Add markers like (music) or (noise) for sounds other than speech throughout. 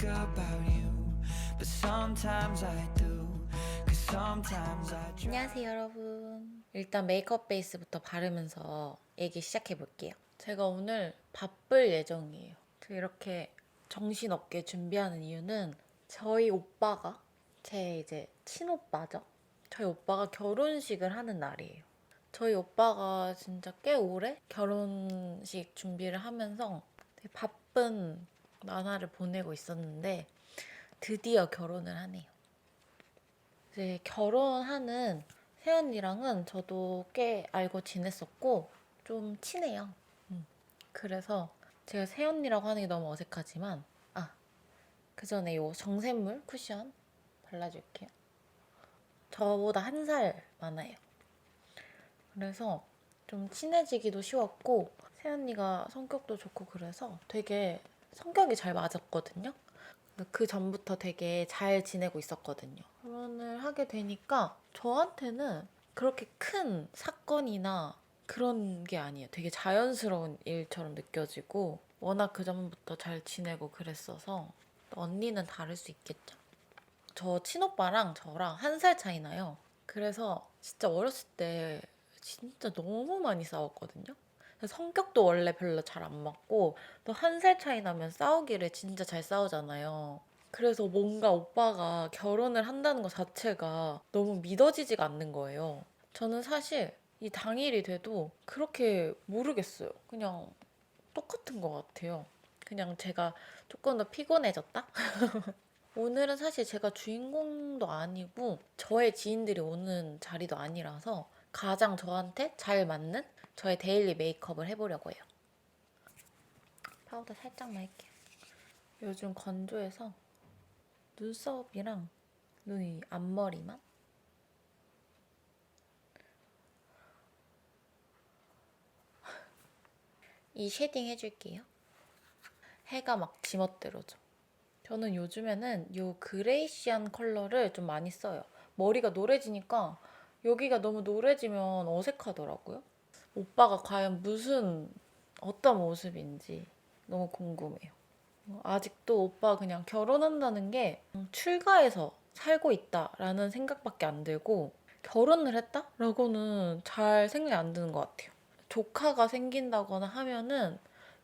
think about you, but sometimes I do. Cause sometimes I try. 안녕하세요 여러분 일단 메이크업 베이스부터 바르면서 얘기 시작해 볼게요 제가 오늘 바쁠 예정이에요 제가 이렇게 정신없게 준비하는 이유는 저희 오빠가 제 이제 친오빠죠 저희 오빠가 결혼식을 하는 날이에요 저희 오빠가 진짜 꽤 오래 결혼식 준비를 하면서 되게 바쁜 나날을 보내고 있었는데 드디어 결혼을 하네요 이제 결혼하는 세연이랑은 저도 꽤 알고 지냈었고 좀 친해요. 음. 그래서 제가 세연이라고 하는 게 너무 어색하지만 아, 그 전에 요 정샘물 쿠션 발라줄게요. 저보다 한 살 많아요. 그래서 좀 친해지기도 쉬웠고 세연이가 성격도 좋고 그래서 되게 성격이 잘 맞았거든요. 그 전부터 되게 잘 지내고 있었거든요. 결혼을 하게 되니까 저한테는 그렇게 큰 사건이나 그런 게 아니에요. 되게 자연스러운 일처럼 느껴지고 워낙 그 전부터 잘 지내고 그랬어서 언니는 다를 수 있겠죠. 저 친오빠랑 저랑 한 살 차이 나요. 그래서 진짜 어렸을 때 진짜 너무 많이 싸웠거든요. 성격도 원래 별로 잘 안 맞고 또 한 살 차이 나면 싸우기를 진짜 잘 싸우잖아요. 그래서 뭔가 오빠가 결혼을 한다는 것 자체가 너무 믿어지지가 않는 거예요. 저는 사실 이 당일이 돼도 그렇게 모르겠어요. 그냥 똑같은 것 같아요. 그냥 제가 조금 더 피곤해졌다? (laughs) 오늘은 사실 제가 주인공도 아니고 저의 지인들이 오는 자리도 아니라서 가장 저한테 잘 맞는 저의 데일리 메이크업을 해보려고 해요. 파우더 살짝만 할게요. 요즘 건조해서 눈썹이랑 눈이 앞머리만 이 쉐딩 해줄게요. 해가 막 지멋대로죠. 저는 요즘에는 이 그레이시한 컬러를 좀 많이 써요. 머리가 노래지니까 여기가 너무 노래지면 어색하더라고요. 오빠가 과연 무슨 어떤 모습인지 너무 궁금해요. 아직도 오빠 그냥 결혼한다는 게 출가해서 살고 있다라는 생각밖에 안 들고 결혼을 했다라고는 잘 생각이 안 드는 것 같아요. 조카가 생긴다거나 하면은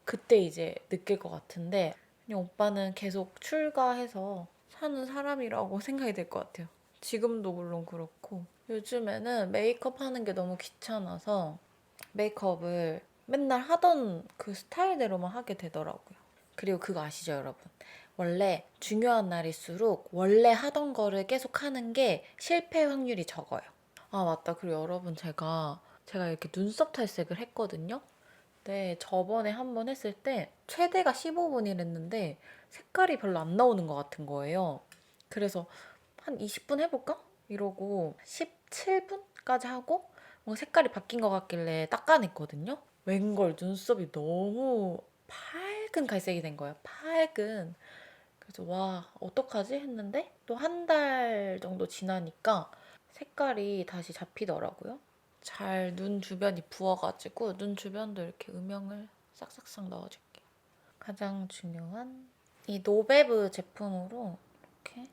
그때 이제 느낄 것 같은데 그냥 오빠는 계속 출가해서 사는 사람이라고 (laughs) 생각이 될 것 같아요. 지금도 물론 그렇고 요즘에는 메이크업 하는 게 너무 귀찮아서 메이크업을 맨날 하던 그 스타일대로만 하게 되더라고요. 그리고 그거 아시죠, 여러분? 원래 중요한 날일수록 원래 하던 거를 계속 하는 게 실패 확률이 적어요. 아, 맞다. 그리고 여러분, 제가, 제가 이렇게 눈썹 탈색을 했거든요? 네, 저번에 한 번 했을 때 최대가 15분이랬는데 색깔이 별로 안 나오는 것 같은 거예요. 그래서 한 20분 해볼까? 이러고 17분까지 하고 뭔가 색깔이 바뀐 것 같길래 닦아냈거든요. 웬걸 눈썹이 너무 밝은 갈색이 된 거예요. 밝은. 그래서 와 어떡하지 했는데 또 한 달 정도 지나니까 색깔이 다시 잡히더라고요. 잘 눈 주변이 부어가지고 눈 주변도 이렇게 음영을 싹싹싹 넣어줄게요. 가장 중요한 이 노베브 제품으로 이렇게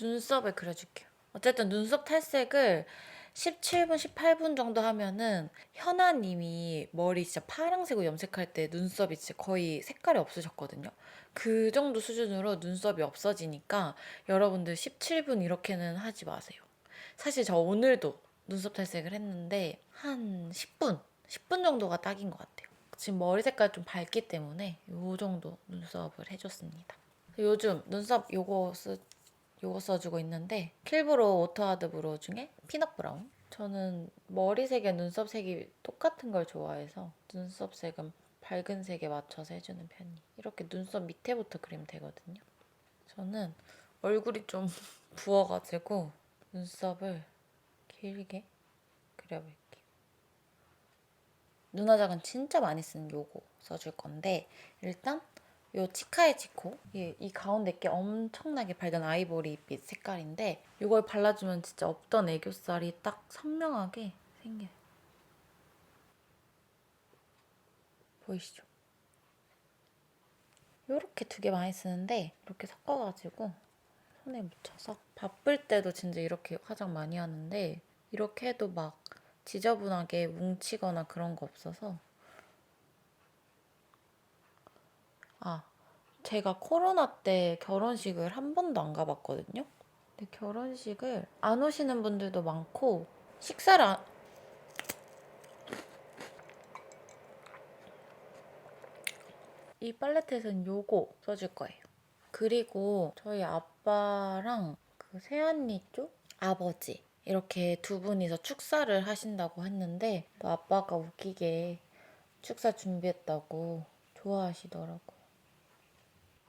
눈썹을 그려줄게요. 어쨌든 눈썹 탈색을 17분, 18분 정도 하면은 현아님이 머리 진짜 파랑색으로 염색할 때 눈썹이 진짜 거의 색깔이 없으셨거든요. 그 정도 수준으로 눈썹이 없어지니까 여러분들 17분 이렇게는 하지 마세요. 사실 저 오늘도 눈썹 탈색을 했는데 한 10분, 10분 정도가 딱인 것 같아요. 지금 머리 색깔 좀 밝기 때문에 이 정도 눈썹을 해줬습니다. 요즘 눈썹 요거 쓰, 요거 써주고 있는데 킬브로 오토하드 브로우 중에 피넛 브라운? 저는 머리색에 눈썹 색이 똑같은 걸 좋아해서 눈썹 색은 밝은 색에 맞춰서 해주는 편이에요 이렇게 눈썹 밑에부터 그리면 되거든요. 저는 얼굴이 좀 (laughs) 부어가지고 눈썹을 길게 그려볼게요. 눈화장은 진짜 많이 쓰는 요거 써줄 건데 일단 요 치카의 치코 이, 이 가운데 게 엄청나게 밝은 아이보리빛 색깔인데 이걸 발라주면 진짜 없던 애교살이 딱 선명하게 생겨요. 보이시죠? 이렇게 두 개 많이 쓰는데 이렇게 섞어가지고 손에 묻혀서 바쁠 때도 진짜 이렇게 화장 많이 하는데 이렇게 해도 막 지저분하게 뭉치거나 그런 거 없어서 아 제가 코로나 때 결혼식을 한 번도 안 가봤거든요. 근데 결혼식을 안 오시는 분들도 많고 식사를 안... 이 팔레트에서는 요거 써줄 거예요. 그리고 저희 아빠랑 그 새언니 쪽 아버지 이렇게 두 분이서 축사를 하신다고 했는데 또 아빠가 웃기게 축사 준비했다고 좋아하시더라고요.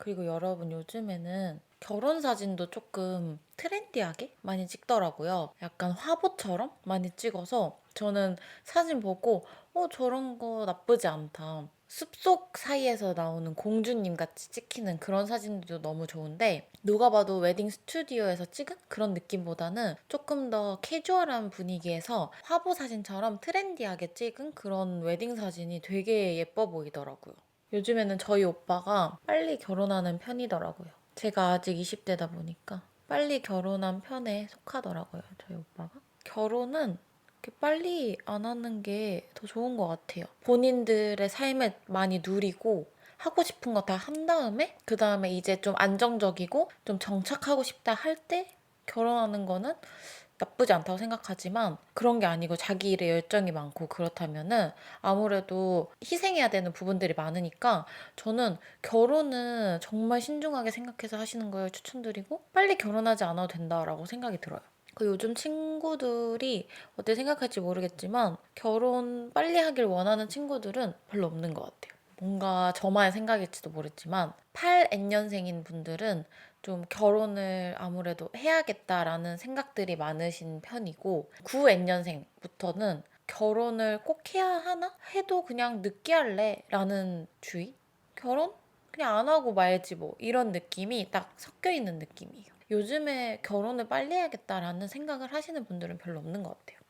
그리고 여러분 요즘에는 결혼 사진도 조금 트렌디하게 많이 찍더라고요. 약간 화보처럼 많이 찍어서 저는 사진 보고 어 저런 거 나쁘지 않다. 숲속 사이에서 나오는 공주님 같이 찍히는 그런 사진들도 너무 좋은데 누가 봐도 웨딩 스튜디오에서 찍은 그런 느낌보다는 조금 더 캐주얼한 분위기에서 화보 사진처럼 트렌디하게 찍은 그런 웨딩 사진이 되게 예뻐 보이더라고요. 요즘에는 저희 오빠가 빨리 결혼하는 편이더라고요. 제가 아직 20대다 보니까 빨리 결혼한 편에 속하더라고요. 저희 오빠가. 결혼은 이렇게 빨리 안 하는 게 더 좋은 것 같아요. 본인들의 삶을 많이 누리고 하고 싶은 거 다 한 다음에 그 다음에 이제 좀 안정적이고 좀 정착하고 싶다 할 때 결혼하는 거는 나쁘지 않다고 생각하지만 그런 게 아니고 자기 일에 열정이 많고 그렇다면은 아무래도 희생해야 되는 부분들이 많으니까 저는 결혼은 정말 신중하게 생각해서 하시는 걸 추천드리고 빨리 결혼하지 않아도 된다라고 생각이 들어요. 그 요즘 친구들이 어떻게 생각할지 모르겠지만 결혼 빨리 하길 원하는 친구들은 별로 없는 것 같아요. 뭔가 저만의 생각일지도 모르지만 8N년생인 분들은 좀 결혼을 아무래도 해야겠다라는 생각들이 많으신 편이고 9N년생부터는 결혼을 꼭 해야 하나? 해도 그냥 늦게 할래? 라는 주의? 결혼? 그냥 안 하고 말지 뭐 이런 느낌이 딱 섞여 있는 느낌이에요. 요즘에 결혼을 빨리 해야겠다라는 생각을 하시는 분들은 별로 없는 것 같아요.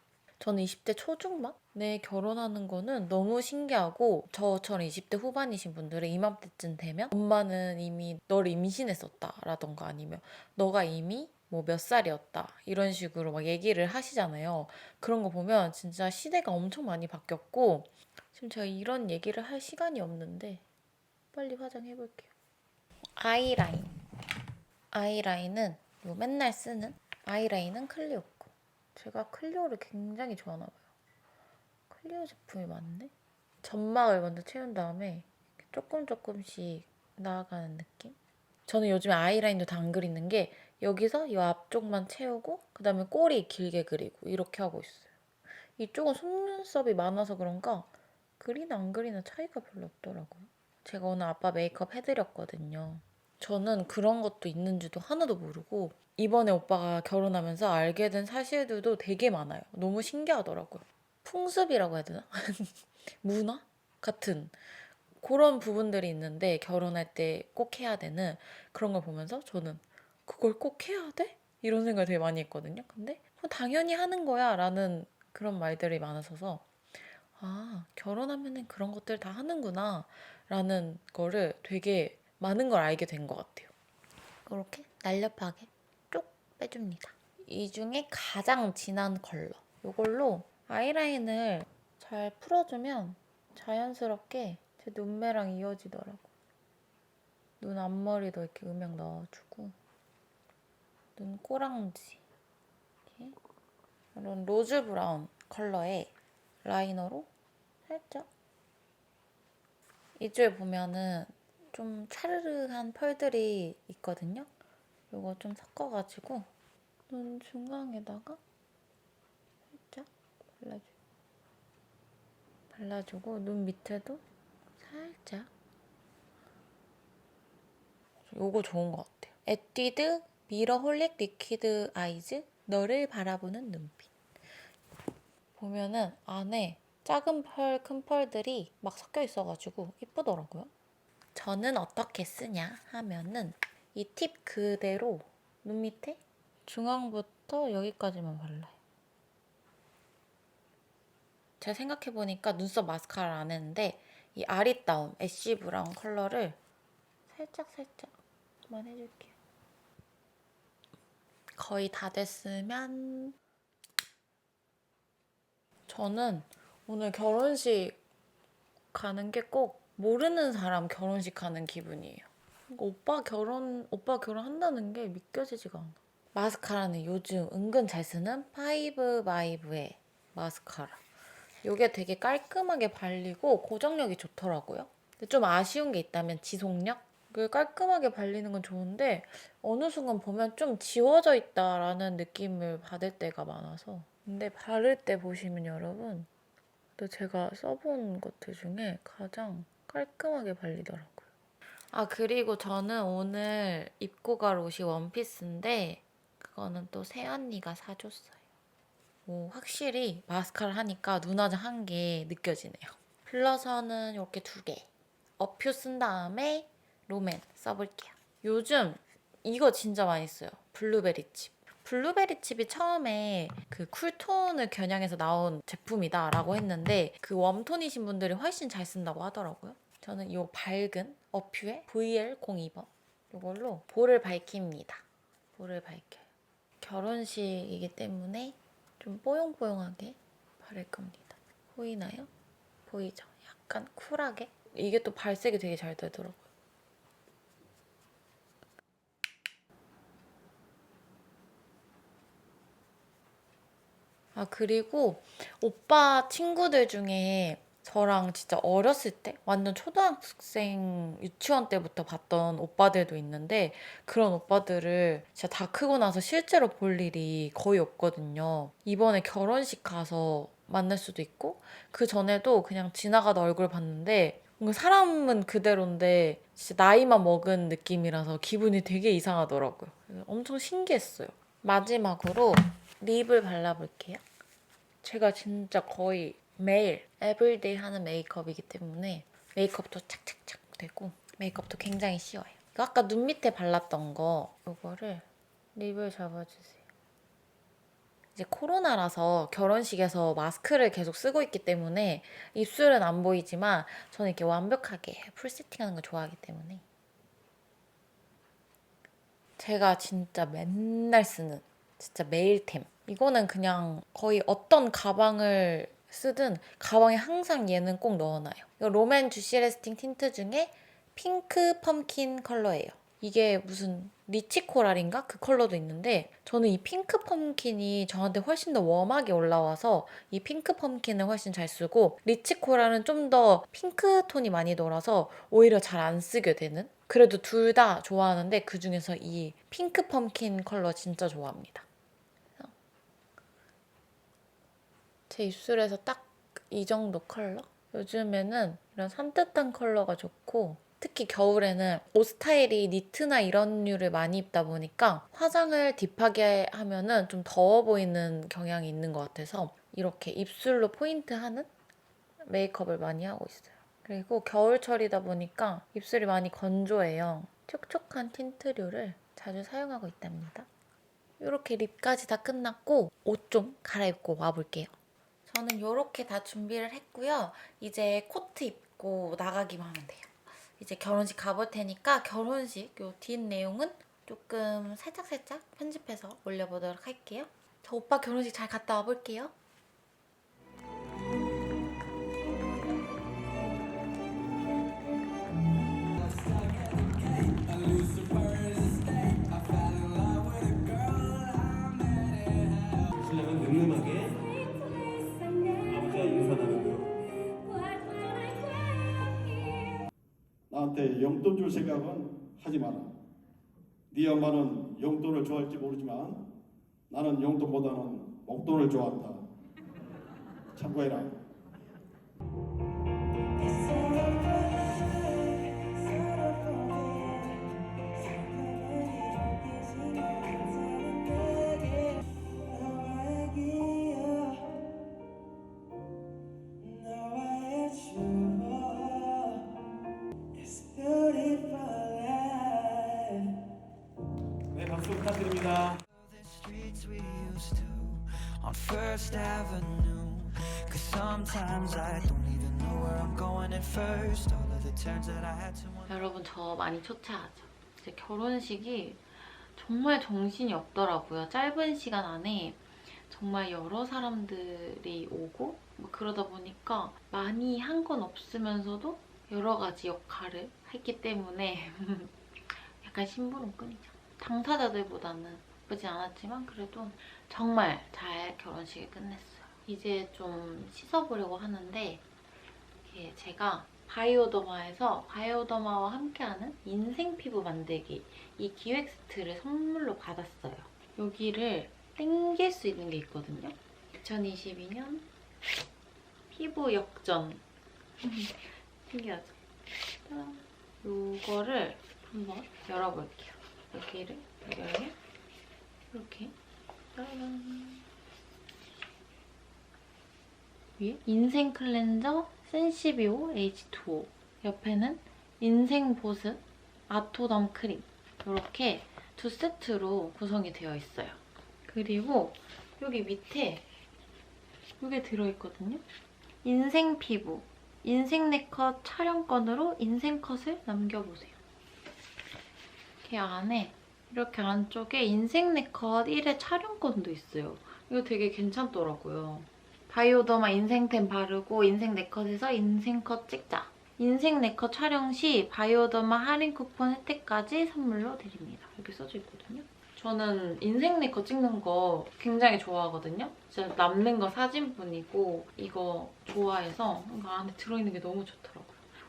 저는 20대 초중반에 결혼하는 거는 너무 신기하고 저처럼 20대 후반이신 분들은 이맘때쯤 되면 엄마는 이미 너를 임신했었다라던가 아니면 너가 이미 뭐 몇 살이었다 이런 식으로 막 얘기를 하시잖아요. 그런 거 보면 진짜 시대가 엄청 많이 바뀌었고 지금 제가 이런 얘기를 할 시간이 없는데 빨리 화장해 볼게요. 아이라인. 아이라인은 요 맨날 쓰는 아이라인은 클리오 거. 제가 클리오를 굉장히 좋아하나 봐요. 클리오 제품이 많네. 점막을 먼저 채운 다음에 조금 조금씩 나아가는 느낌. 저는 요즘에 아이라인도 다 안 그리는 게 여기서 이 앞쪽만 채우고 그 다음에 꼬리 길게 그리고 이렇게 하고 있어요. 이쪽은 속눈썹이 많아서 그런가 그리나 안 그리나 차이가 별로 없더라고요. 제가 오늘 아빠 메이크업 해드렸거든요. 저는 그런 것도 있는지도 하나도 모르고 이번에 오빠가 결혼하면서 알게 된 사실들도 되게 많아요. 너무 신기하더라고요. 풍습이라고 해야 되나? (laughs) 문화 같은 그런 부분들이 있는데 결혼할 때 꼭 해야 되는 그런 걸 보면서 저는 그걸 꼭 해야 돼? 이런 생각을 되게 많이 했거든요. 근데 뭐 당연히 하는 거야 라는 그런 말들이 많아서서 아 결혼하면은 그런 것들 다 하는구나 라는 거를 되게 많은 걸 알게 된 것 같아요. 이렇게 날렵하게 쪽 빼줍니다. 이 중에 가장 진한 컬러. 이걸로 아이라인을 잘 풀어주면 자연스럽게 제 눈매랑 이어지더라고. 눈 앞머리도 이렇게 음영 넣어주고 눈 꼬랑지 이렇게 이런 로즈 브라운 컬러의 라이너로 살짝 이쪽에 보면은 좀 차르르한 펄들이 있거든요. 이거 좀 섞어가지고 눈 중앙에다가 살짝 발라줘. 발라주고 눈 밑에도 살짝. 요거 좋은 것 같아요. 에뛰드 미러 홀릭 리퀴드 아이즈 너를 바라보는 눈빛. 보면은 안에 작은 펄, 큰 펄들이 막 섞여 있어가지고 이쁘더라고요. 저는 어떻게 쓰냐 하면은 이 팁 그대로 눈 밑에 중앙부터 여기까지만 발라요. 제가 생각해보니까 눈썹 마스카라 안 했는데 이 아리따움 애쉬 브라운 컬러를 살짝 살짝만 해줄게요. 거의 다 됐으면 저는 오늘 결혼식 가는 게 꼭 모르는 사람 결혼식 가는 기분이에요. 그러니까 오빠 결혼 오빠 결혼한다는 게 믿겨지지가 않아. 마스카라는 요즘 은근 잘 쓰는 파이브 바이브의 마스카라. 이게 되게 깔끔하게 발리고 고정력이 좋더라고요. 근데 좀 아쉬운 게 있다면 지속력? 그 깔끔하게 발리는 건 좋은데 어느 순간 보면 좀 지워져 있다라는 느낌을 받을 때가 많아서 근데 바를 때 보시면 여러분 또 제가 써본 것들 중에 가장 깔끔하게 발리더라고요. 아 그리고 저는 오늘 입고 갈 옷이 원피스인데 그거는 또 새언니가 사줬어요. 오, 확실히 마스카라 하니까 눈화장 한 게 느껴지네요. 블러셔는 이렇게 두 개. 어퓨 쓴 다음에 롬앤 써볼게요. 요즘 이거 진짜 많이 써요. 블루베리 칩. 블루베리 칩이 처음에 그 쿨톤을 겨냥해서 나온 제품이다라고 했는데 그 웜톤이신 분들이 훨씬 잘 쓴다고 하더라고요. 저는 이 밝은 어퓨의 VL02번 이걸로 볼을 밝힙니다. 볼을 밝혀요. 결혼식이기 때문에 좀 뽀용뽀용하게 바를 겁니다. 보이나요? 보이죠? 약간 쿨하게. 이게 또 발색이 되게 잘 되더라고요. 아, 그리고 오빠 친구들 중에 저랑 진짜 어렸을 때, 완전 초등학생, 유치원 때부터 봤던 오빠들도 있는데, 그런 오빠들을 진짜 다 크고 나서 실제로 볼 일이 거의 없거든요. 이번에 결혼식 가서 만날 수도 있고, 그 전에도 그냥 지나가다 얼굴 봤는데, 뭔가 사람은 그대로인데, 진짜 나이만 먹은 느낌이라서 기분이 되게 이상하더라고요. 엄청 신기했어요. 마지막으로 립을 발라볼게요. 제가 진짜 거의 매일 에브리데이 하는 메이크업이기 때문에 메이크업도 착착착 되고 메이크업도 굉장히 쉬워요. 아까 눈 밑에 발랐던 거 이거를 립을 잡아주세요. 이제 코로나라서 결혼식에서 마스크를 계속 쓰고 있기 때문에 입술은 안 보이지만 저는 이렇게 완벽하게 풀 세팅하는 걸 좋아하기 때문에 제가 진짜 맨날 쓰는 진짜 매일템. 이거는 그냥 거의 어떤 가방을 쓰든 가방에 항상 얘는 꼭 넣어놔요. 이거 롬앤 주시 레스팅 틴트 중에 핑크 펌킨 컬러예요. 이게 무슨 리치 코랄인가? 그 컬러도 있는데 저는 이 핑크 펌킨이 저한테 훨씬 더 웜하게 올라와서 이 핑크 펌킨을 훨씬 잘 쓰고 리치 코랄은 좀 더 핑크 톤이 많이 돌아서 오히려 잘 안 쓰게 되는 그래도 둘 다 좋아하는데 그 중에서 이 핑크 펌킨 컬러 진짜 좋아합니다. 제 입술에서 딱 이 정도 컬러? 요즘에는 이런 산뜻한 컬러가 좋고 특히 겨울에는 옷 스타일이 니트나 이런 류를 많이 입다 보니까 화장을 딥하게 하면은 좀 더워 보이는 경향이 있는 것 같아서 이렇게 입술로 포인트 하는 메이크업을 많이 하고 있어요. 그리고 겨울철이다 보니까 입술이 많이 건조해요. 촉촉한 틴트류를 자주 사용하고 있답니다. 이렇게 립까지 다 끝났고 옷 좀 갈아입고 와볼게요. 저는 이렇게 다 준비를 했고요. 이제 코트 입고 나가기만 하면 돼요. 이제 결혼식 가볼 테니까 결혼식 요 뒷 내용은 조금 살짝살짝 편집해서 올려보도록 할게요. 저 오빠 결혼식 잘 갔다 와볼게요. 나한테 용돈 줄 생각은 하지 마라. 네 엄마는 용돈을 좋아할지 모르지만 나는 용돈보다는 목돈을 좋아한다. 참고해라. On First Avenue. Cause sometimes I don't even know where I'm going at first. All of the turns that I had to. 여러분 저 많이 초췌하죠. 제 결혼식이 정말 정신이 없더라고요. 짧은 시간 안에 정말 여러 사람들이 오고 뭐 그러다 보니까 많이 한 건 없으면서도 여러 가지 역할을 했기 때문에 약간 심부름꾼이죠. 당사자들보다는 나쁘지 않았지만 그래도 정말 잘 결혼식을 끝냈어요. 이제 좀 씻어보려고 하는데 이게 제가 바이오더마에서 바이오더마와 함께하는 인생 피부 만들기 이 기획 세트를 선물로 받았어요. 여기를 땡길 수 있는 게 있거든요. 2022년 피부 역전 (laughs) 신기하죠? 짜잔. 요거를 한번 열어볼게요. 여기를 열면 이렇게 짜잔 위에 인생 클렌저 센시비오 H2O 옆에는 인생 보습 아토덤 크림 이렇게 두 세트로 구성이 되어 있어요. 그리고 여기 밑에 이게 들어있거든요. 인생 피부 인생 네컷 촬영권으로 인생 컷을 남겨보세요. 이렇게 안에 이렇게 안쪽에 인생 네컷 1회 촬영권도 있어요. 이거 되게 괜찮더라고요. 바이오더마 인생템 바르고 인생 네컷에서 인생컷 찍자. 인생 네컷 촬영 시 바이오더마 할인 쿠폰 혜택까지 선물로 드립니다. 이렇게 써져 있거든요. 저는 인생 네컷 찍는 거 굉장히 좋아하거든요. 진짜 남는 거 사진뿐이고 이거 좋아해서 이거 안에 들어있는 게 너무 좋더라고요.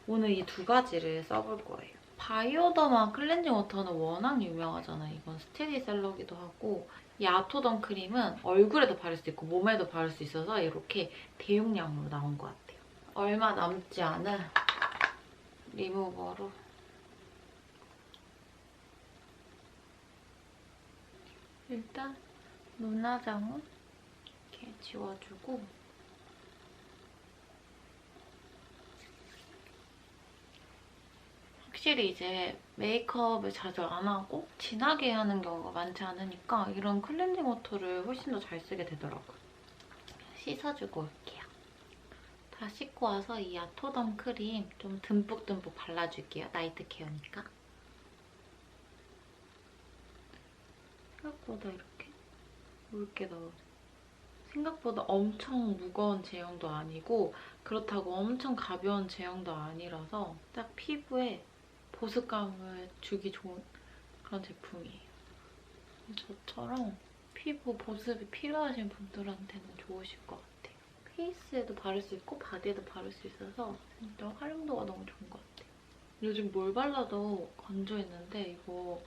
오늘 이 두 가지를 써볼 거예요. 바이오더마 클렌징 워터는 워낙 유명하잖아요. 이건 스테디셀러기도 하고 이 아토덤 크림은 얼굴에도 바를 수 있고 몸에도 바를 수 있어서 이렇게 대용량으로 나온 것 같아요. 얼마 남지 않은 리무버로 일단 눈화장은 이렇게 지워주고 확실히 이제 메이크업을 자주 안 하고 진하게 하는 경우가 많지 않으니까 이런 클렌징 워터를 훨씬 더 잘 쓰게 되더라고요. 씻어주고 올게요. 다 씻고 와서 이 아토덤 크림 좀 듬뿍듬뿍 발라줄게요. 나이트 케어니까. 생각보다 이렇게 묽게 넣어요. 생각보다 엄청 무거운 제형도 아니고 그렇다고 엄청 가벼운 제형도 아니라서 딱 피부에 보습감을 주기 좋은 그런 제품이에요. 저처럼 피부 보습이 필요하신 분들한테는 좋으실 것 같아요. 페이스에도 바를 수 있고 바디에도 바를 수 있어서 진짜 활용도가 너무 좋은 것 같아요. 요즘 뭘 발라도 건조했는데 이거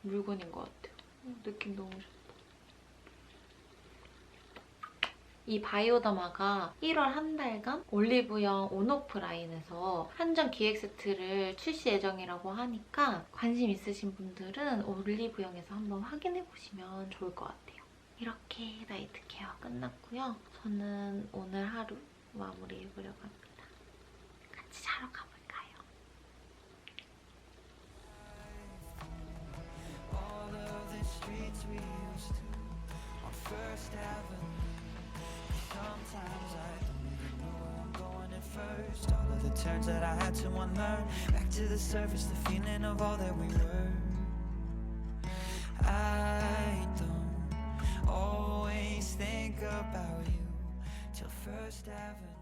물건인 것 같아요. 어, 느낌 너무 좋다. 이 바이오더마가 1월 한 달간 올리브영 온오프 라인에서 한정 기획 세트를 출시 예정이라고 하니까 관심 있으신 분들은 올리브영에서 한번 확인해보시면 좋을 것 같아요. 이렇게 나이트 케어 끝났고요. 저는 오늘 하루 마무리해보려고 합니다. 같이 자러 가볼까요? All of Sometimes I don't even know where I'm going at first. All of the turns that I had to unlearn. Back to the surface, the feeling of all that we were. I don't always think about you till First Avenue.